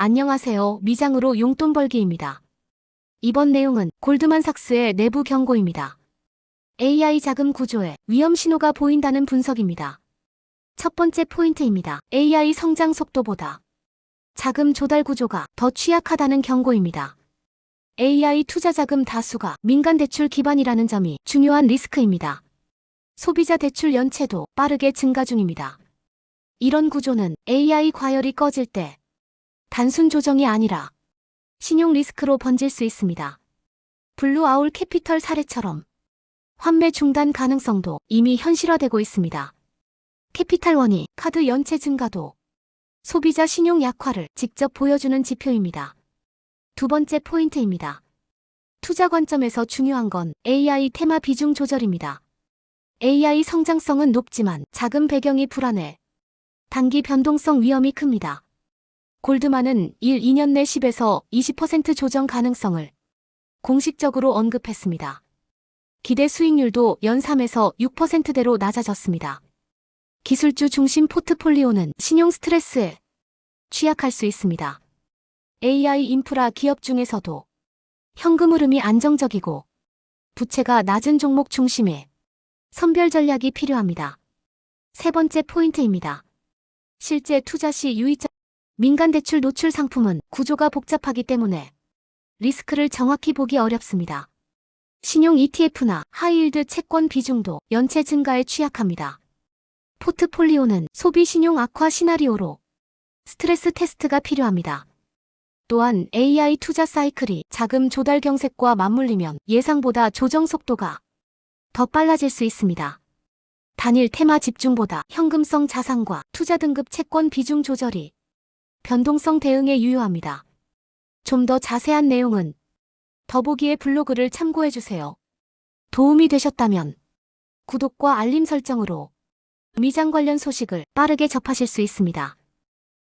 안녕하세요. 미장으로 용돈 벌기입니다. 이번 내용은 골드만삭스의 내부 경고입니다. AI 자금 구조에 위험 신호가 보인다는 분석입니다. 첫 번째 포인트입니다. AI 성장 속도보다 자금 조달 구조가 더 취약하다는 경고입니다. AI 투자 자금 다수가 민간 대출 기반이라는 점이 중요한 리스크입니다. 소비자 대출 연체도 빠르게 증가 중입니다. 이런 구조는 AI 과열이 꺼질 때 단순 조정이 아니라 신용 리스크로 번질 수 있습니다. 블루 아울 캐피털 사례처럼 환매 중단 가능성도 이미 현실화되고 있습니다. 캐피탈원이 카드 연체 증가도 소비자 신용 약화를 직접 보여주는 지표입니다. 두 번째 포인트입니다. 투자 관점에서 중요한 건 AI 테마 비중 조절입니다. AI 성장성은 높지만 자금 배경이 불안해 단기 변동성 위험이 큽니다. 골드만은 1, 2년 내 10에서 20% 조정 가능성을 공식적으로 언급했습니다. 기대 수익률도 연 3에서 6%대로 낮아졌습니다. 기술주 중심 포트폴리오는 신용 스트레스에 취약할 수 있습니다. AI 인프라 기업 중에서도 현금 흐름이 안정적이고 부채가 낮은 종목 중심의 선별 전략이 필요합니다. 세 번째 포인트입니다. 실제 투자 시 유의점 민간 대출 노출 상품은 구조가 복잡하기 때문에 리스크를 정확히 보기 어렵습니다. 신용 ETF나 하이일드 채권 비중도 연체 증가에 취약합니다. 포트폴리오는 소비 신용 악화 시나리오로 스트레스 테스트가 필요합니다. 또한 AI 투자 사이클이 자금 조달 경색과 맞물리면 예상보다 조정 속도가 더 빨라질 수 있습니다. 단일 테마 집중보다 현금성 자산과 투자 등급 채권 비중 조절이 변동성 대응에 유효합니다. 좀 더 자세한 내용은 더보기의 블로그를 참고해주세요. 도움이 되셨다면 구독과 알림 설정으로 미장 관련 소식을 빠르게 접하실 수 있습니다.